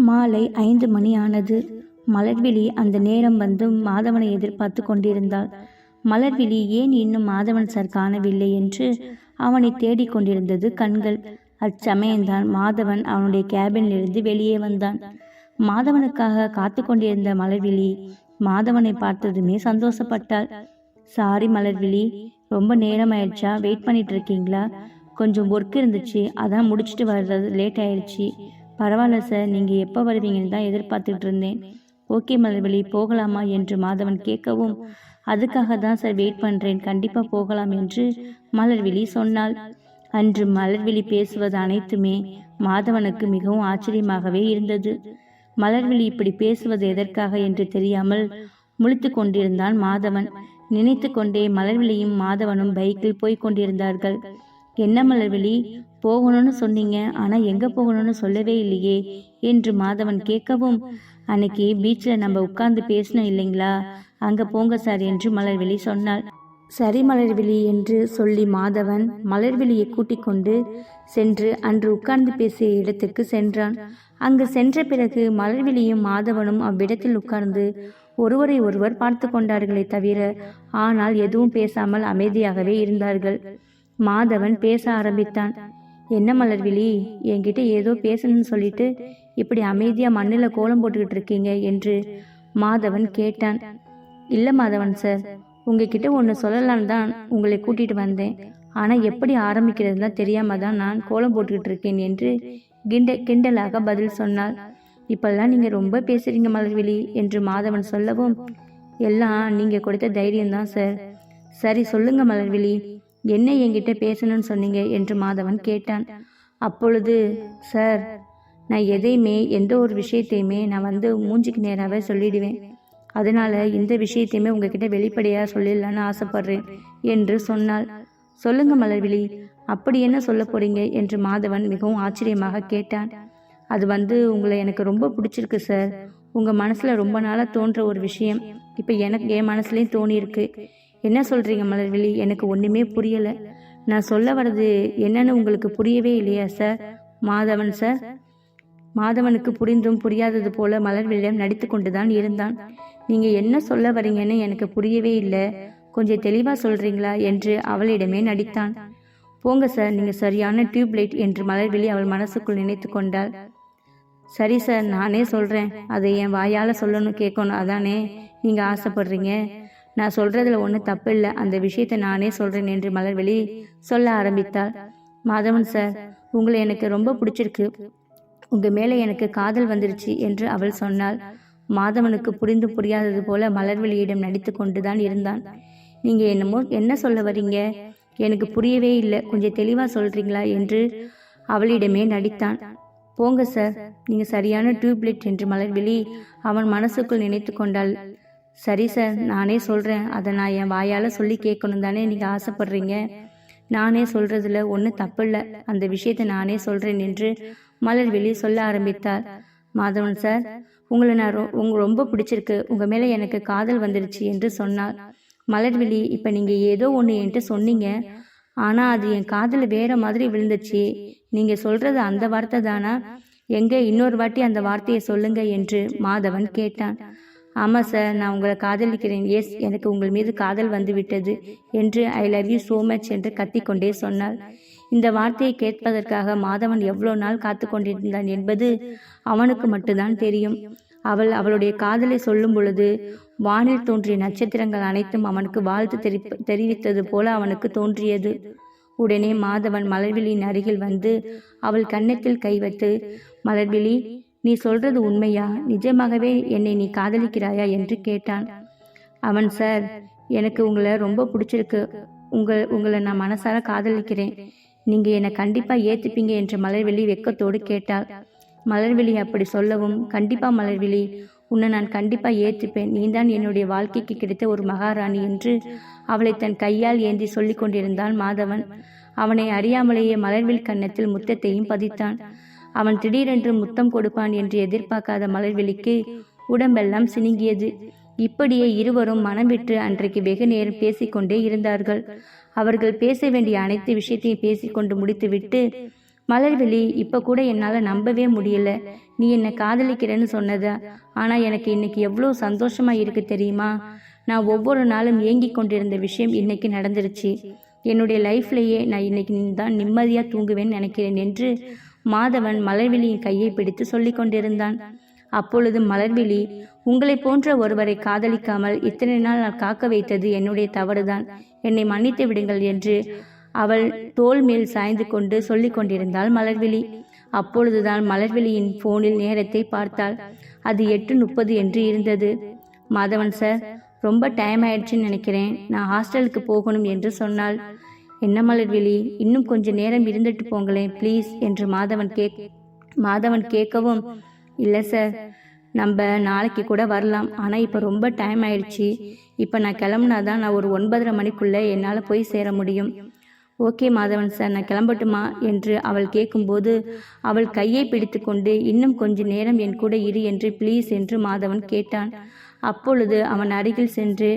மாலை ஐந்து மணி ஆனது மலர்விழி அந்த நேரம் வந்து மாதவனை எதிர்பார்த்து கொண்டிருந்தாள். மலர்விழி ஏன் இன்னும் மாதவன் சார் காணவில்லை? என்று அவனை தேடிக்கொண்டிருந்தது கண்கள். அச்சமயம்தான் மாதவன் அவனுடைய கேபினிலிருந்து வெளியே வந்தான். மாதவனுக்காக காத்து கொண்டிருந்த மலர்விழி மாதவனை பார்த்ததுமே சந்தோஷப்பட்டாள். சாரி மலர்விழி. ரொம்ப நேரம் ஆயிடுச்சா வெயிட் பண்ணிட்டு இருக்கீங்களா? கொஞ்சம் ஒர்க் இருந்துச்சு. அதான் முடிச்சுட்டு வர்றது லேட் ஆயிடுச்சு. பரவாயில்ல சார் நீங்கள் எப்போ வருவீங்கன்னு தான் எதிர்பார்த்துட்டு இருந்தேன். ஓகே மலர்வழி போகலாமா என்று மாதவன் கேட்கவும் அதுக்காக தான் சார் வெயிட் பண்ணுறேன் கண்டிப்பாக போகலாம் என்று மலர்விழி சொன்னாள். அன்று மலர்விழி பேசுவது அனைத்துமே மாதவனுக்கு மிகவும் ஆச்சரியமாகவே இருந்தது. மலர்விழி இப்படி பேசுவது எதற்காக என்று தெரியாமல் முழித்து கொண்டிருந்தான் மாதவன். நினைத்து கொண்டே மலர்விழியும் மாதவனும் பைக்கில் போய்க் கொண்டிருந்தார்கள். என்ன மலர்விழி போகணும்னு சொன்னீங்க ஆனால் எங்கே போகணும்னு சொல்லவே இல்லையே என்று மாதவன் கேட்கவும் அன்னைக்கு பீச்சில் நம்ம உட்கார்ந்து பேசணும் இல்லைங்களா? அங்கே போங்க சார் என்று மலர்விழி சொன்னாள். சரி மலர்விழி என்று சொல்லி மாதவன் மலர்விழியை கூட்டிக் கொண்டு சென்று அன்று உட்கார்ந்து பேசிய இடத்துக்கு சென்றான். அங்கு சென்ற பிறகு மலர்விழியும் மாதவனும் அவ்விடத்தில் உட்கார்ந்து ஒருவரை ஒருவர் பார்த்து கொண்டார்களே தவிர ஆனால் எதுவும் பேசாமல் அமைதியாகவே இருந்தார்கள். மாதவன் பேச ஆரம்பித்தான். என்ன மலர்விழி என்கிட்ட ஏதோ பேசணும்னு சொல்லிட்டு இப்படி அமைதியாக மண்ணில் கோலம் போட்டுக்கிட்டு இருக்கீங்க என்று மாதவன் கேட்டான். இல்லை மாதவன் சார் உங்ககிட்ட ஒன்று சொல்லலான்னு தான் உங்களை கூட்டிகிட்டு வந்தேன். ஆனால் எப்படி ஆரம்பிக்கிறதுலாம் தெரியாம தான் நான் கோலம் போட்டுக்கிட்டு இருக்கேன் என்று கிண்ட கிண்டலாக பதில் சொன்னாள். இப்பெல்லாம் நீங்கள் ரொம்ப பேசுறீங்க மலர்விழி என்று மாதவன் சொல்லவும் எல்லாம் நீங்கள் கொடுத்த தைரியம்தான் சார் சரி சொல்லுங்க மலர்விழி என்ன என்கிட்ட பேசணும்னு சொன்னீங்க என்று மாதவன் கேட்டான். அப்பொழுது சார் நான் எதையுமே எந்த ஒரு விஷயத்தையுமே நான் வந்து மூஞ்சிக்கு நேராகவே சொல்லிடுவேன். அதனால இந்த விஷயத்தையுமே உங்ககிட்ட வெளிப்படையாக சொல்லிடலான்னு ஆசைப்படுறேன் என்று சொன்னாள். சொல்லுங்க மலர்விழி அப்படி என்ன சொல்ல போறீங்க? என்று மாதவன் மிகவும் ஆச்சரியமாக கேட்டான். அது வந்து உங்களை எனக்கு ரொம்ப பிடிச்சிருக்கு சார். உங்கள் மனசில் ரொம்ப நாளாக தோன்ற ஒரு விஷயம். இப்போ எனக்கு என் மனசுலேயும் தோணியிருக்கு. என்ன சொல்கிறீங்க மலர்விழி? எனக்கு ஒன்றுமே புரியலை. நான் சொல்ல வர்றது என்னன்னு உங்களுக்கு புரியவே இல்லையா சார்? மாதவன் சார்? மாதவனுக்கு புரிந்தும் புரியாதது போல மலர்விழியம் நடித்து கொண்டுதான் இருந்தான். நீங்க என்ன சொல்ல வரீங்கன்னு எனக்கு புரியவே இல்லை. கொஞ்சம் தெளிவா சொல்றீங்களா என்று அவளிடமே நடித்தான். போங்க சார் நீங்க சரியான டியூப்லைட் என்று மலர்விழி அவள் மனசுக்குள் நினைத்து கொண்டாள். சரி சார் நானே சொல்றேன். அதை என் வாயால் சொல்லணும் கேட்கணும். அதானே நீங்க ஆசைப்படுறீங்க? நான் சொல்றதுல ஒன்றும் தப்பு இல்லை அந்த விஷயத்தை நானே சொல்றேன் என்று மலர்வெளி சொல்ல ஆரம்பித்தாள். மாதவன் சார் உங்களை எனக்கு ரொம்ப பிடிச்சிருக்கு. உங்க மேலே எனக்கு காதல் வந்துருச்சு என்று அவள் சொன்னாள். மாதவனுக்கு புரிந்து புரியாதது போல மலர்வெளியிடம் நடித்து கொண்டுதான் இருந்தான். நீங்க என்னமோ என்ன சொல்ல வரீங்க? எனக்கு புரியவே இல்லை. கொஞ்சம் தெளிவா சொல்றீங்களா? என்று அவளிடமே நடித்தான். போங்க சார் நீங்க சரியான டியூப்லைட் என்று மலர்வெளி அவன் மனசுக்குள் நினைத்து கொண்டாள். சரி சார் நானே சொல்றேன். அதை நான் என் வாயால சொல்லி கேட்கணும் தானே நீங்க ஆசைப்படுறீங்க? நானே சொல்றதுல ஒன்றும் தப்பில்லை அந்த விஷயத்தை நானே சொல்றேன் என்று மலர்விழி சொல்ல ஆரம்பித்தார். மாதவன் சார் உங்களை நான் ரொ- உங்க ரொம்ப பிடிச்சிருக்கு. உங்க மேல எனக்கு காதல் வந்துடுச்சு என்று சொன்னார். மலர்விழி இப்ப நீங்க ஏதோ ஒன்று என்கிட்ட சொன்னீங்க. ஆனா அது என் காதுல வேற மாதிரி விழுந்துச்சு. நீங்க சொல்றது அந்த வார்த்தை தானா? எங்க இன்னொரு வாட்டி அந்த வார்த்தையை சொல்லுங்க என்று மாதவன் கேட்டான் ஆமாம் சார் நான் உங்களை காதலிக்கிறேன். எஸ் எனக்கு உங்கள் மீது காதல் வந்து விட்டது என்று I love you so much என்று கத்திக்கொண்டே சொன்னாள் இந்த வார்த்தையை கேட்பதற்காக மாதவன் எவ்வளோ நாள் காத்து கொண்டிருந்தான் என்பது அவனுக்கு மட்டும்தான் தெரியும். அவள் அவளுடைய காதலை சொல்லும் பொழுது வானில் தோன்றிய நட்சத்திரங்கள் அனைத்தும் அவனுக்கு வாழ்த்து தெரி தெரிவித்தது போல அவனுக்கு தோன்றியது. உடனே மாதவன் மலர்விழியின் அருகில் வந்து அவள் கன்னத்தில் கை வைத்து மலர்விழி நீ சொல்றது உண்மையா? நிஜமாகவே என்னை நீ காதலிக்கிறாயா? என்று கேட்டான். அவன் சார் எனக்கு உங்களை ரொம்ப பிடிச்சிருக்கு. உங்கள் உங்களை நான் மனசார காதலிக்கிறேன். நீங்க என்னை கண்டிப்பா ஏத்துப்பீங்க என்று மலர்வெளி வெக்கத்தோடு கேட்டாள். மலர்விழி அப்படி சொல்லவும் கண்டிப்பா மலர்விழி உன்னை நான் கண்டிப்பா ஏற்றுப்பேன் நீதான் என்னுடைய வாழ்க்கைக்கு கிடைத்த ஒரு மகாராணி என்று அவளை தன் கையால் ஏந்தி சொல்லிக் கொண்டிருந்தான் மாதவன். அவனை அறியாமலேயே மலர்வில் கன்னத்தில் முத்தத்தையும் பதித்தான். அவன் திடீரென்று முத்தம் கொடுப்பான் என்று எதிர்பார்க்காத மலர்விழிக்கு உடம்பெல்லாம் சினுங்கியது. இப்படியே இருவரும் மனம் விட்டு அன்றைக்கு வெகு நேரம் பேசிக்கொண்டே இருந்தார்கள். அவர்கள் பேச வேண்டிய அனைத்து விஷயத்தையும் பேசிக்கொண்டு முடித்துவிட்டு மலர்விழி இப்போ கூட என்னால் நம்பவே முடியல. நீ என்னை காதலிக்கிறேன்னு சொன்னத? ஆனால் எனக்கு இன்னைக்கு எவ்வளோ சந்தோஷமா இருக்கு தெரியுமா? நான் ஒவ்வொரு நாளும் ஏங்கி கொண்டிருந்த விஷயம் இன்னைக்கு நடந்துருச்சு. என்னுடைய லைஃப்லேயே நான் இன்னைக்கு நீ தான் நிம்மதியாக தூங்குவேன்னு நினைக்கிறேன் என்று மாதவன் மலர்விழியின் கையை பிடித்து சொல்லிக் கொண்டிருந்தான். அப்பொழுது மலர்விழி உங்களை போன்ற ஒருவரை காதலிக்காமல் இத்தனை நாள் நான் காக்க வைத்தது என்னுடைய தவறுதான். என்னை மன்னித்து விடுங்கள் என்று அவள் தோல் மேல் சாய்ந்து கொண்டு சொல்லிக் கொண்டிருந்தாள் மலர்விழி. அப்பொழுதுதான் மலர்விழியின் போனில் நேரத்தை பார்த்தாள். அது எட்டு முப்பது என்று இருந்தது. மாதவன் சார் ரொம்ப டைம் ஆயிடுச்சுன்னு நினைக்கிறேன். நான் ஹாஸ்டலுக்கு போகணும் என்று சொன்னாள். என்ன மலர்விழி? இன்னும் கொஞ்ச நேரம் இருந்துட்டு போங்களேன் ப்ளீஸ் என்று மாதவன் கேக் மாதவன் கேட்கவும் இல்லை சார் நம்ம நாளைக்கு கூட வரலாம். ஆனால் இப்போ ரொம்ப டைம் ஆயிடுச்சு. இப்போ நான் கிளம்புனா தான் நான் ஒரு ஒன்பதரை மணிக்குள்ளே என்னால் போய் சேர முடியும். ஓகே மாதவன் சார் நான் கிளம்பட்டுமா? என்று அவள் கேட்கும்போது அவள் கையை பிடித்துக்கொண்டு இன்னும் கொஞ்ச நேரம் என் கூட இரு என்று ப்ளீஸ் என்று மாதவன் கேட்டான். அப்பொழுது அவன் அருகில் சென்று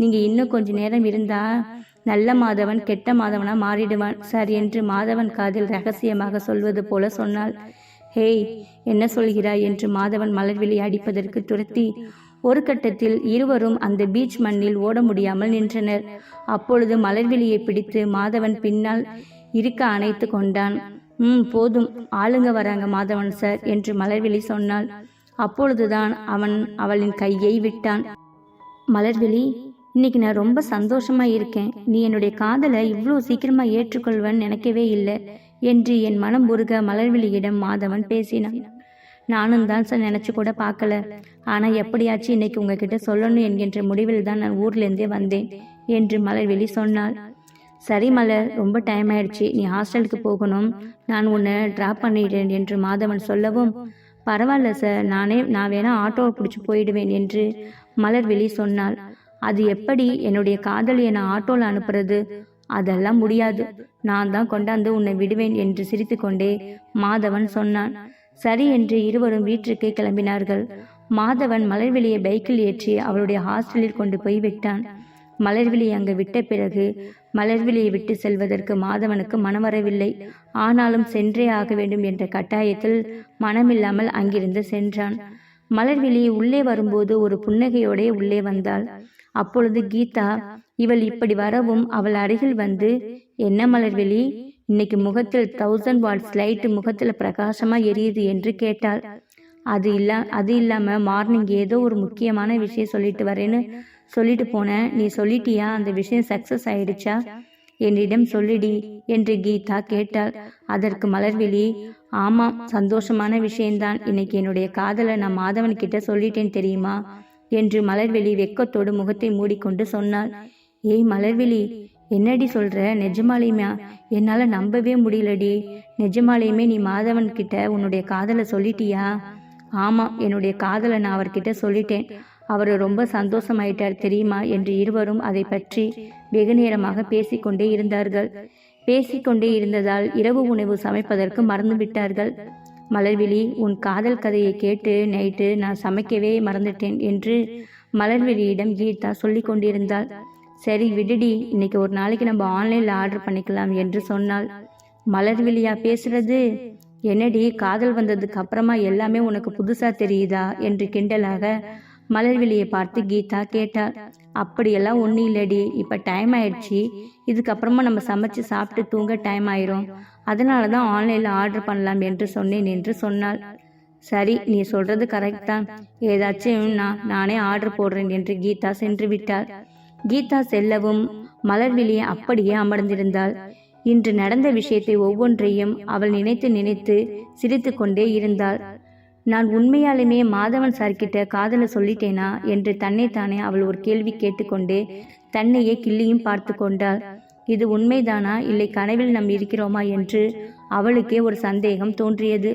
நீங்கள் இன்னும் கொஞ்ச நேரம் இருந்தால் நல்ல மாதவன் கெட்ட மாதவனா மாறிடுவான். சார் என்று மாதவன் காதில் ரகசியமாக சொல்வது போல சொன்னாள். ஹேய் என்ன சொல்கிறாய் என்று மாதவன் மலர்விழி அடிப்பதற்கு துரத்தி ஒரு கட்டத்தில் இருவரும் அந்த பீச் மண்ணில் ஓட முடியாமல் நின்றனர். அப்பொழுது மலர்விழியை பிடித்து மாதவன் பின்னால் இருக்க அணைத்து கொண்டான். ம் போதும் ஆளுங்க வராங்க மாதவன் சார் என்று மலர்விழி சொன்னாள். அப்பொழுதுதான் அவன் அவளின் கையை விட்டான். மலர்விழி இன்னைக்கு நான் ரொம்ப சந்தோஷமா இருக்கேன். நீ என்னுடைய காதலை இவ்வளோ சீக்கிரமா ஏற்றுக்கொள்வன் நினைக்கவே இல்லை என்று என் மனம் உருக மலர்விழியிடம் மாதவன் பேசினான். நானும் தான் சார் நினச்சி கூட பார்க்கல. ஆனால் எப்படியாச்சும் இன்னைக்கு உங்ககிட்ட சொல்லணும் என்கின்ற முடிவில் தான் நான் ஊர்லேருந்தே வந்தேன் என்று மலர்விழி சொன்னாள். சரி மலர் ரொம்ப டைம் ஆயிடுச்சு. நீ ஹாஸ்டலுக்கு போகணும். நான் உன்னை ட்ராப் பண்ணிடுறேன் என்று மாதவன் சொல்லவும் பரவாயில்ல சார் நானே நான் வேணா ஆட்டோவை பிடிச்சி போயிடுவேன் என்று மலர்விழி சொன்னாள். அது எப்படி என்னுடைய காதலியை நான் ஆட்டோவில் அனுப்புறது? அதெல்லாம் முடியாது. நான் தான் கொண்டாந்து உன்னை விடுவேன் என்று சிரித்துக்கொண்டே மாதவன் சொன்னான். சரி என்று இருவரும் வீட்டிற்கு கிளம்பினார்கள். மாதவன் மலர்விழியை பைக்கில் ஏற்றி அவளுடைய ஹாஸ்டலில் கொண்டு போய் விட்டான். மலர்விழி அங்கு விட்ட பிறகு மலர்விழியை விட்டு செல்வதற்கு மாதவனுக்கு மனம் வரவில்லை ஆனாலும் சென்றே ஆக வேண்டும் என்ற கட்டாயத்தில் மனமில்லாமல் அங்கிருந்து சென்றான். மலர்விழி உள்ளே வரும்போது ஒரு புன்னகையோடே உள்ளே வந்தாள். அப்பொழுது கீதா இவள் இப்படி வரவும் அவள் அருகில் வந்து என்ன மலர்விழி இன்னைக்கு முகத்தில் தௌசண்ட் வாட்ஸ் லைட்டு முகத்தில் பிரகாசமாக எரியுது என்று கேட்டாள். அது இல்ல அது இல்லாமல் மார்னிங் ஏதோ ஒரு முக்கியமான விஷயம் சொல்லிட்டு வரேன்னு சொல்லிட்டு போனேன். நீ சொல்லிட்டியா? அந்த விஷயம் சக்சஸ் ஆயிடுச்சா? என்னிடம் சொல்லிடி என்று கீதா கேட்டாள். அதற்கு மலர்விழி ஆமாம் சந்தோஷமான விஷயம்தான். இன்னைக்கு என்னுடைய காதலை நான் மாதவன் கிட்ட சொல்லிட்டேன் தெரியுமா? என்று மலர்வெளி வெக்கத்தோடு முகத்தை மூடிக்கொண்டு சொன்னாள். ஏய் மலர்வெளி என்னடி சொல்ற? நிஜமாலையுமா? என்னால நம்பவே முடியலடி. நிஜமாலையுமே நீ மாதவன் கிட்ட உன்னுடைய காதலை சொல்லிட்டியா? ஆமாம் என்னுடைய காதலை நான் அவர்கிட்ட சொல்லிட்டேன். அவர் ரொம்ப சந்தோஷமாயிட்டார் தெரியுமா? என்று இருவரும் அதை பற்றி வெகு நேரமாக பேசிக்கொண்டே இருந்தார்கள். பேசிக்கொண்டே இருந்ததால் இரவு உணவு சமைப்பதற்கு மறந்துவிட்டார்கள். மலர்விழி உன் காதல் கதையை கேட்டு நைட்டு நான் சமைக்கவே மறந்துட்டேன் என்று மலர்விழியிடம் கீதா சொல்லி கொண்டிருந்தாள். சரி விடுடி இன்னைக்கு ஒரு நாளைக்கு நம்ம ஆன்லைனில் ஆர்டர் பண்ணிக்கலாம் என்று சொன்னாள். மலர்விழியா பேசுறது? என்னடி காதல் வந்ததுக்கு அப்புறமா எல்லாமே உனக்கு புதுசா தெரியுதா? என்று கிண்டலாக மலர்விழியை பார்த்து கீதா கேட்டாள். அப்படியெல்லாம் ஒன்றும் இல்லடி. இப்போ டைம் ஆயிடுச்சு. இதுக்கப்புறமா நம்ம சமைச்சு சாப்பிட்டு தூங்க டைம் ஆயிரும். அதனால தான் ஆன்லைனில் ஆர்டர் பண்ணலாம் என்று சொன்னேன் என்று சொன்னாள். சரி நீ சொல்றது கரெக்ட் தான். ஏதாச்சும் நான் நானே ஆர்டர் போடுறேன் என்று கீதா சென்று விட்டாள். கீதா செல்லவும் மலர்விழியை அப்படியே அமர்ந்திருந்தாள். இன்று நடந்த விஷயத்தை ஒவ்வொன்றையும் அவள் நினைத்து நினைத்து சிரித்து கொண்டே இருந்தாள். நான் உண்மையாலுமே மாதவன் சார்கிட்ட காதலை சொல்லிட்டேனா? என்று தன்னைத்தானே அவள் ஒரு கேள்வி கேட்டுக்கொண்டு தன்னையே கிள்ளியும் பார்த்து கொண்டாள். இது உண்மைதானா? இல்லை கனவில் நாம் இருக்கிறோமா? என்று அவளுக்கே ஒரு சந்தேகம் தோன்றியது.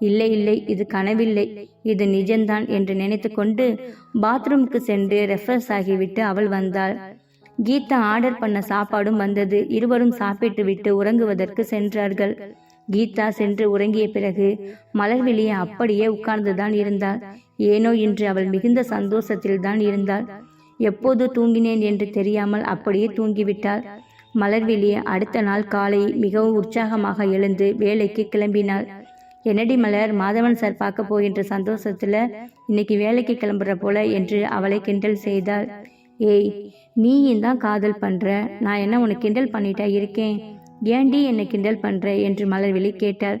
இல்லை இல்லை இது கனவில்லை. இது நிஜம்தான் என்று நினைத்துக்கொண்டு பாத்ரூமுக்கு சென்று ரெஃப்ரெஷ் ஆகிவிட்டு அவள் வந்தாள். கீதா ஆர்டர் பண்ண சாப்பாடும் வந்தது. இருவரும் சாப்பிட்டு விட்டு உறங்குவதற்கு சென்றார்கள். கீதா சென்று உறங்கிய பிறகு மலர்விழியை அப்படியே உட்கார்ந்துதான் இருந்தாள். ஏனோ இன்று அவள் மிகுந்த சந்தோஷத்தில் தான் இருந்தாள். எப்போது தூங்கினேன் என்று தெரியாமல் அப்படியே தூங்கிவிட்டாள். மலர்விழி அடுத்த நாள் காலை மிகவும் உற்சாகமாக எழுந்து வேலைக்கு கிளம்பினாள். என்னடி மலர் மாதவன் சார் பார்க்க போகின்ற சந்தோஷத்துல இன்னைக்கு வேலைக்கு கிளம்புற போல என்று அவளை கிண்டல் செய்தாள். ஏய் நீயும் தான் காதல் பண்ற? நான் என்ன உனக்கு கிண்டல் பண்ணிட்டா இருக்கேன்? ஏன்டி என்னை கிண்டல் பண்ற என்று மலர்விழி கேட்டாள்.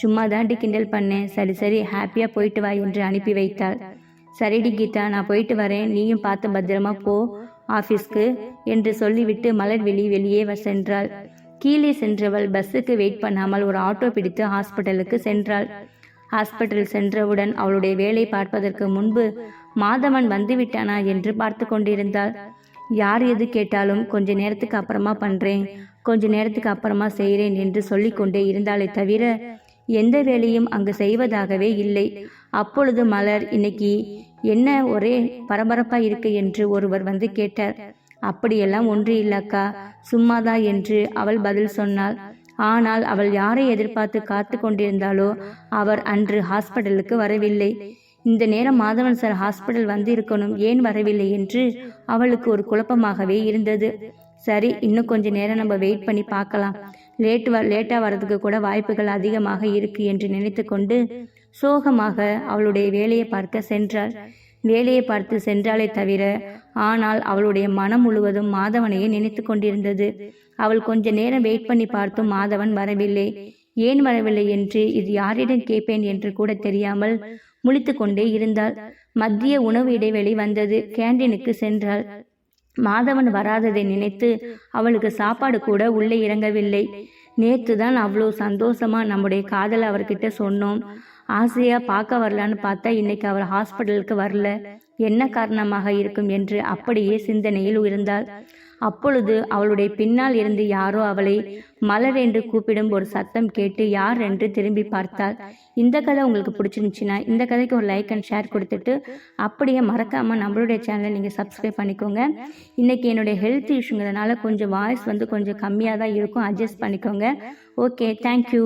சும்மா தாண்டி கிண்டல் பண்ணேன் சரி சரி ஹாப்பியா போயிட்டு வா என்று அனுப்பி வைத்தாள். சரிடி கீதா நான் போயிட்டு வரேன். நீயும் பார்த்து பத்திரமா போ. ஆஃபீஸ்க்கு என்று சொல்லிவிட்டு மலர்விழி வெளியே சென்றாள். கீழே சென்றவள் பஸ்ஸுக்கு வெயிட் பண்ணாமல் ஒரு ஆட்டோ பிடித்து ஹாஸ்பிட்டலுக்கு சென்றாள். ஹாஸ்பிட்டல் சென்றவுடன் அவளுடைய வேலை பார்ப்பதற்கு முன்பு மாதவன் வந்துவிட்டானா என்று பார்த்து கொண்டிருந்தாள். யார் எது கேட்டாலும் கொஞ்ச நேரத்துக்கு அப்புறமா பண்றேன். கொஞ்ச நேரத்துக்கு அப்புறமா செய்கிறேன் என்று சொல்லிக்கொண்டே இருந்தாலே தவிர எந்த வேலையும் அங்கு செய்வதாகவே இல்லை. அப்பொழுது மலர் இன்னைக்கு என்ன ஒரே பரபரப்பாக இருக்கு? என்று ஒருவர் வந்து கேட்டார். அப்படியெல்லாம் ஒன்று இல்லக்கா சும்மாதா? என்று அவள் பதில் சொன்னாள். ஆனால் அவள் யாரை எதிர்பார்த்து காத்து கொண்டிருந்தாலோ அவர் அன்று ஹாஸ்பிட்டலுக்கு வரவில்லை. இந்த நேரம் மாதவன் சார் ஹாஸ்பிட்டல் வந்து இருக்கணும் ஏன் வரவில்லை? என்று அவளுக்கு ஒரு குழப்பமாகவே இருந்தது. சரி இன்னும் கொஞ்ச நேரம் நம்ம வெயிட் பண்ணி பார்க்கலாம். லேட் வ லேட்டாக வர்றதுக்கு கூட வாய்ப்புகள் அதிகமாக இருக்கு என்று நினைத்து கொண்டு சோகமாக அவளுடைய வேலையை பார்க்க சென்றாள். வேலையை பார்த்து சென்றாலே தவிர ஆனால் அவளுடைய மனம் முழுவதும் மாதவனையே நினைத்து கொண்டிருந்தது. அவள் கொஞ்ச நேரம் வெயிட் பண்ணி பார்த்தும் மாதவன் வரவில்லை. ஏன் வரவில்லை என்று இது யாரிடம் கேட்பேன் என்று கூட தெரியாமல் முழித்து கொண்டே இருந்தாள். மத்திய உணவு இடைவெளி வந்தது. கேண்டீனுக்கு சென்றாள். மாதவன் வராததை நினைத்து அவளுக்கு சாப்பாடு கூட உள்ளே இறங்கவில்லை. நேற்று தான் அவ்வளோ சந்தோஷமா நம்முடைய காதலை அவர்கிட்ட சொன்னோம். ஆசையா பார்க்க வரலான்னு பார்த்தா இன்னைக்கு அவர் ஹாஸ்பிட்டலுக்கு வரல. என்ன காரணமாக இருக்கும் என்று அப்படியே சிந்தனையில் இருந்தாள் அப்பொழுது அவளுடைய பின்னால் இருந்து யாரோ அவளை மலர் என்று கூப்பிடும் ஒரு சத்தம் கேட்டு யார் என்று திரும்பி பார்த்தாள். இந்த கதை உங்களுக்கு பிடிச்சிருந்துச்சுன்னா இந்த கதைக்கு ஒரு லைக் அண்ட் ஷேர் கொடுத்துட்டு அப்படியே மறக்காமல் நம்மளுடைய சேனலை நீங்கள் சப்ஸ்கிரைப் பண்ணிக்கோங்க. இன்னைக்கு என்னுடைய ஹெல்த் இஷ்யூங்கிறதுனால கொஞ்சம் வாய்ஸ் வந்து கொஞ்சம் கம்மியாக தான் இருக்கும். அட்ஜஸ்ட் பண்ணிக்கோங்க. Okay thank you